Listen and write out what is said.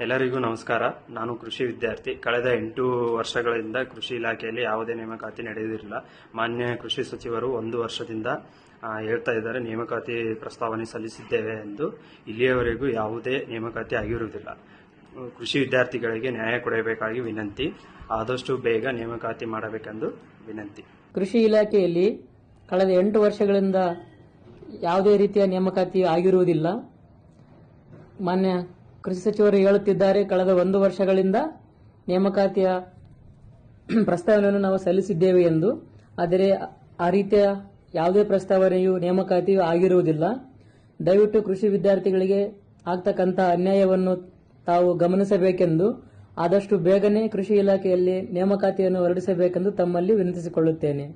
ಎಲ್ಲರಿಗೂ ನಮಸ್ಕಾರ. ನಾನು ಕೃಷಿ ವಿದ್ಯಾರ್ಥಿ. ಕಳೆದ ಎಂಟು ವರ್ಷಗಳಿಂದ ಕೃಷಿ ಇಲಾಖೆಯಲ್ಲಿ ಯಾವುದೇ ನೇಮಕಾತಿ ನಡೆಯುವುದಿಲ್ಲ ಮಾನ್ಯ ಕೃಷಿ ಸಚಿವರು ಒಂದು ವರ್ಷದಿಂದ ಹೇಳ್ತಾ ಇದ್ದಾರೆ, ನೇಮಕಾತಿ ಪ್ರಸ್ತಾವನೆ ಸಲ್ಲಿಸಿದ್ದೇವೆ ಎಂದು. ಇಲ್ಲಿಯವರೆಗೂ ಯಾವುದೇ ನೇಮಕಾತಿ ಆಗಿರುವುದಿಲ್ಲ. ಕೃಷಿ ವಿದ್ಯಾರ್ಥಿಗಳಿಗೆ ನ್ಯಾಯ ಕೊಡಬೇಕಾಗಿ ವಿನಂತಿ. ಆದಷ್ಟು ಬೇಗ ನೇಮಕಾತಿ ಮಾಡಬೇಕೆಂದು ವಿನಂತಿ. ಕೃಷಿ ಇಲಾಖೆಯಲ್ಲಿ ಕಳೆದ ಎಂಟು ವರ್ಷಗಳಿಂದ ಯಾವುದೇ ರೀತಿಯ ನೇಮಕಾತಿ ಆಗಿರುವುದಿಲ್ಲ. ಮಾನ್ಯ ಕೃಷಿ ಸಚಿವರು ಹೇಳುತ್ತಿದ್ದಾರೆ, ಕಳೆದ ಒಂದು ವರ್ಷಗಳಿಂದ ನೇಮಕಾತಿಯ ಪ್ರಸ್ತಾವನೆಯನ್ನು ನಾವು ಸಲ್ಲಿಸಿದ್ದೇವೆ ಎಂದು. ಆದರೆ ಆ ರೀತಿಯ ಯಾವುದೇ ಪ್ರಸ್ತಾವನೆಯು ನೇಮಕಾತಿಯು ಆಗಿರುವುದಿಲ್ಲ. ದಯವಿಟ್ಟು ಕೃಷಿ ವಿದ್ಯಾರ್ಥಿಗಳಿಗೆ ಆಗ್ತಕ್ಕಂಥ ಅನ್ಯಾಯವನ್ನು ತಾವು ಗಮನಿಸಬೇಕೆಂದು, ಆದಷ್ಟು ಬೇಗನೆ ಕೃಷಿ ಇಲಾಖೆಯಲ್ಲಿ ನೇಮಕಾತಿಯನ್ನು ಹೊರಡಿಸಬೇಕೆಂದು ತಮ್ಮಲ್ಲಿ ವಿನಂತಿಸಿಕೊಳ್ಳುತ್ತೇನೆ.